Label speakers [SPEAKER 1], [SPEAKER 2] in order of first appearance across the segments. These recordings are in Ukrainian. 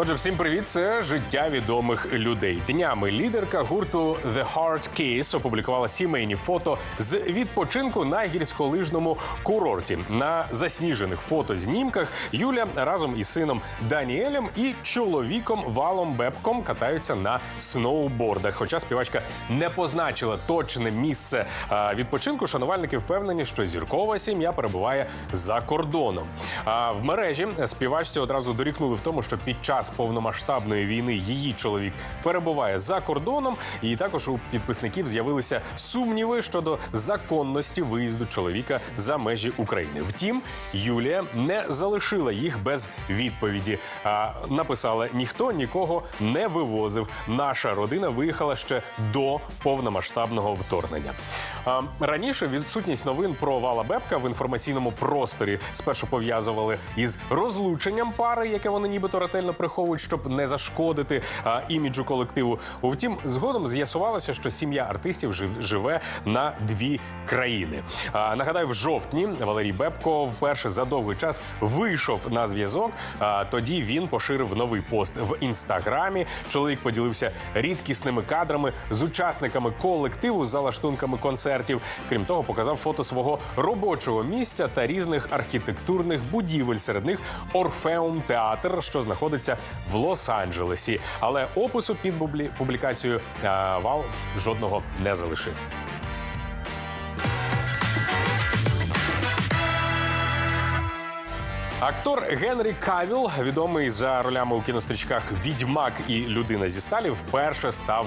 [SPEAKER 1] Отже, всім привіт! Це життя відомих людей. Днями лідерка гурту The Hard Case опублікувала сімейні фото з відпочинку на гірськолижному курорті. На засніжених фотознімках Юля разом із сином Даніелем і чоловіком Валом Бебком катаються на сноубордах. Хоча співачка не позначила точне місце відпочинку, шанувальники впевнені, що зіркова сім'я перебуває за кордоном. А в мережі співачці одразу дорікнули в тому, що під час повномасштабної війни її чоловік перебуває за кордоном, і також у підписників з'явилися сумніви щодо законності виїзду чоловіка за межі України. Втім, Юлія не залишила їх без відповіді. А написала: ніхто нікого не вивозив. Наша родина виїхала ще до повномасштабного вторгнення. А, раніше відсутність новин про Вала Бебка в інформаційному просторі спершу пов'язували із розлученням пари, яке вони нібито ретельно приховують, щоб не зашкодити а, іміджу колективу. Утім, згодом з'ясувалося, що сім'я артистів жив- живе на дві країни. А, нагадаю, в жовтні Валерій Бебко вперше за довгий час вийшов на зв'язок. А, тоді він поширив новий пост в інстаграмі. Чоловік поділився рідкісними кадрами з учасниками колективу за лаштунками концертів. Крім того, показав фото свого робочого місця та різних архітектурних будівель. Серед них Орфеум Театр, що знаходиться в Лос-Анджелесі. Але опису під публікацією Вал жодного не залишив. Актор Генрі Кавіл, відомий за ролями у кінострічках Відьмак і Людина зі сталі, вперше став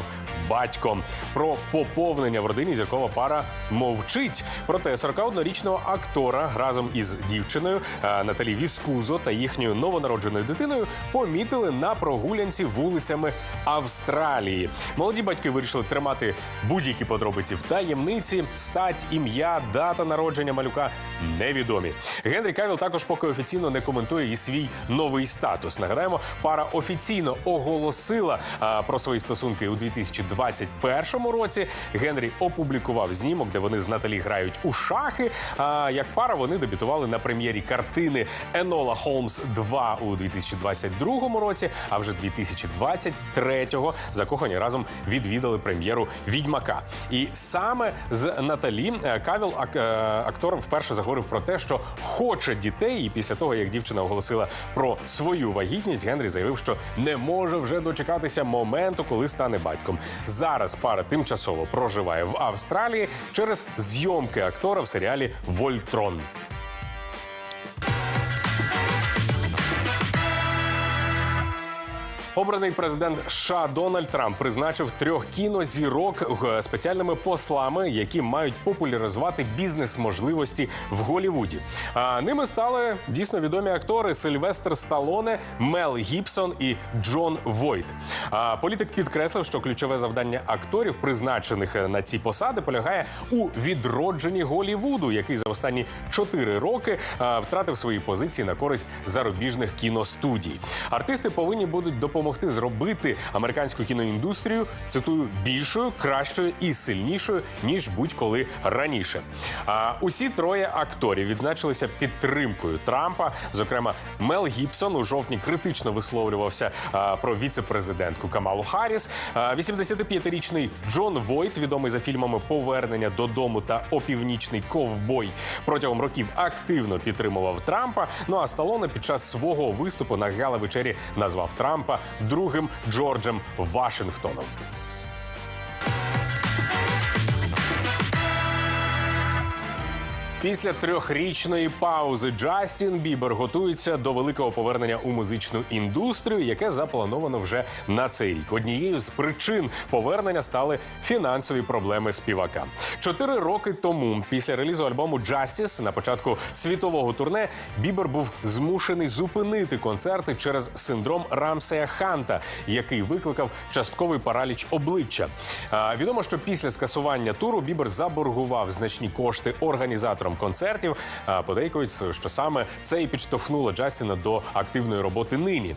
[SPEAKER 1] батьком. Про поповнення в родині зіркова пара мовчить. Проте 41-річного актора разом із дівчиною е, Наталі Віскузо та їхньою новонародженою дитиною помітили на прогулянці вулицями Австралії. Молоді батьки вирішили тримати будь-які подробиці в таємниці, стать, ім'я, дата народження малюка невідомі. Генрі Кавіл також поки офіційно не коментує і свій новий статус. Нагадаємо, пара офіційно оголосила а, про свої стосунки у 2021 році. Генрі опублікував знімок, де вони з Наталі грають у шахи. А як пара вони дебютували на прем'єрі картини Енола Холмс 2 у 2022 році. А вже 2023-го закохані разом відвідали прем'єру Відьмака. І саме з Наталі е, Кавіл е, актор вперше заговорив про те, що хоче дітей. І після того, як дівчина оголосила про свою вагітність, Генрі заявив, що не може вже дочекатися моменту, коли стане батьком. Зараз пара тимчасово проживає в Австралії через зйомки актора в серіалі Вольтрон. Обраний президент США Дональд Трамп призначив трьох кінозірок спеціальними послами, які мають популяризувати бізнес-можливості в Голівуді. А ними стали дійсно відомі актори Сильвестр Сталоне, Мел Гібсон і Джон Войт. А політик підкреслив, що ключове завдання акторів, призначених на ці посади, полягає у відродженні Голівуду, який за останні чотири роки втратив свої позиції на користь зарубіжних кіностудій. Артисти повинні будуть допомогти зробити американську кіноіндустрію цитую більшою, кращою і сильнішою ніж будь-коли раніше. А усі троє акторів відзначилися підтримкою Трампа. Зокрема, Мел Гібсон у жовтні критично висловлювався про віце-президентку Камалу Харріс. А, 85-річний Джон Войт, відомий за фільмами Повернення додому та Опівнічний ковбой, протягом років активно підтримував Трампа. Ну а Сталоне під час свого виступу на гала-вечері назвав Трампа другим Джорджем Вашингтоном. Після трьохрічної паузи Джастін Бібер готується до великого повернення у музичну індустрію, яке заплановано вже на цей рік. Однією з причин повернення стали фінансові проблеми співака. Чотири роки тому, після релізу альбому Justice на початку світового турне, Бібер був змушений зупинити концерти через синдром Рамсея Ханта, який викликав частковий параліч обличчя. Відомо, що після скасування туру Бібер заборгував значні кошти організаторам організаторам концертів. Подейкують, що саме це і підштовхнуло Джастіна до активної роботи нині.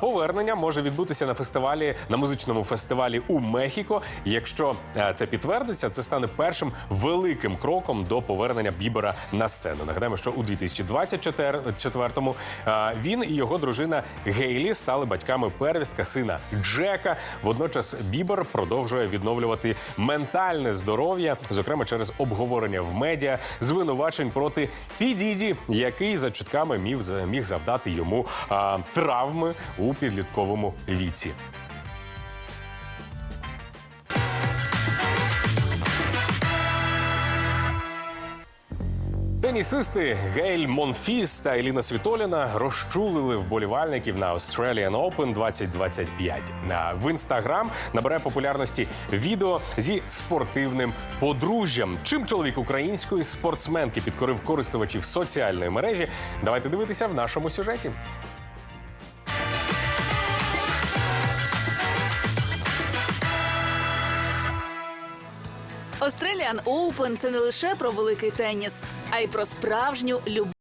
[SPEAKER 1] Повернення може відбутися на фестивалі на музичному фестивалі у Мехіко. Якщо е, це підтвердиться, це стане першим великим кроком до повернення Бібера на сцену. Нагадаємо, що у 2024-му е, він і його дружина Гейлі стали батьками первістка сина Джека. Водночас Бібер продовжує відновлювати ментальне здоров'я, зокрема через обговорення в медіа звинувачень проти Підіді, який за чутками міг, завдати йому травми у підлітковому віці. Тенісисти Гейль Монфіс та Еліна Світоліна розчулили вболівальників на Australian Open 2025. На в інстаграм набере популярності відео зі спортивним подружжям. Чим чоловік української спортсменки підкорив користувачів соціальної мережі? Давайте дивитися в нашому сюжеті.
[SPEAKER 2] Australian Open – це не лише про великий теніс, а й про справжню любов.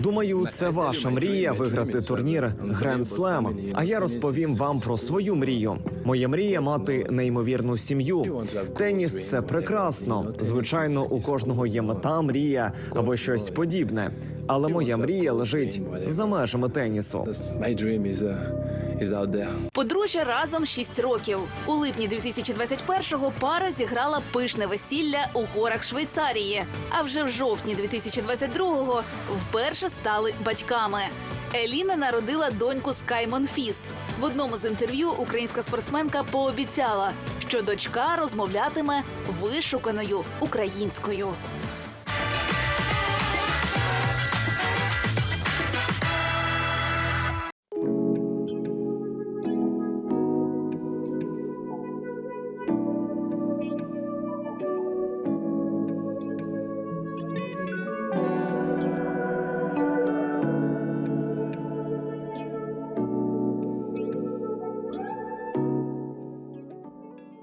[SPEAKER 3] Думаю, це ваша мрія виграти турнір Гранд Слем. А я розповім вам про свою мрію. Моя мрія мати неймовірну сім'ю. Теніс це прекрасно. Звичайно, у кожного є мета, мрія або щось подібне. Але моя мрія лежить за межами тенісу.
[SPEAKER 4] Is out there.
[SPEAKER 2] Подружжя разом 6 років. У липні 2021-го пара зіграла пишне весілля у горах Швейцарії. А вже в жовтні 2022-го вперше стали батьками. Еліна народила доньку Скай Монфіс. В одному з інтерв'ю українська спортсменка пообіцяла, що дочка розмовлятиме вишуканою українською.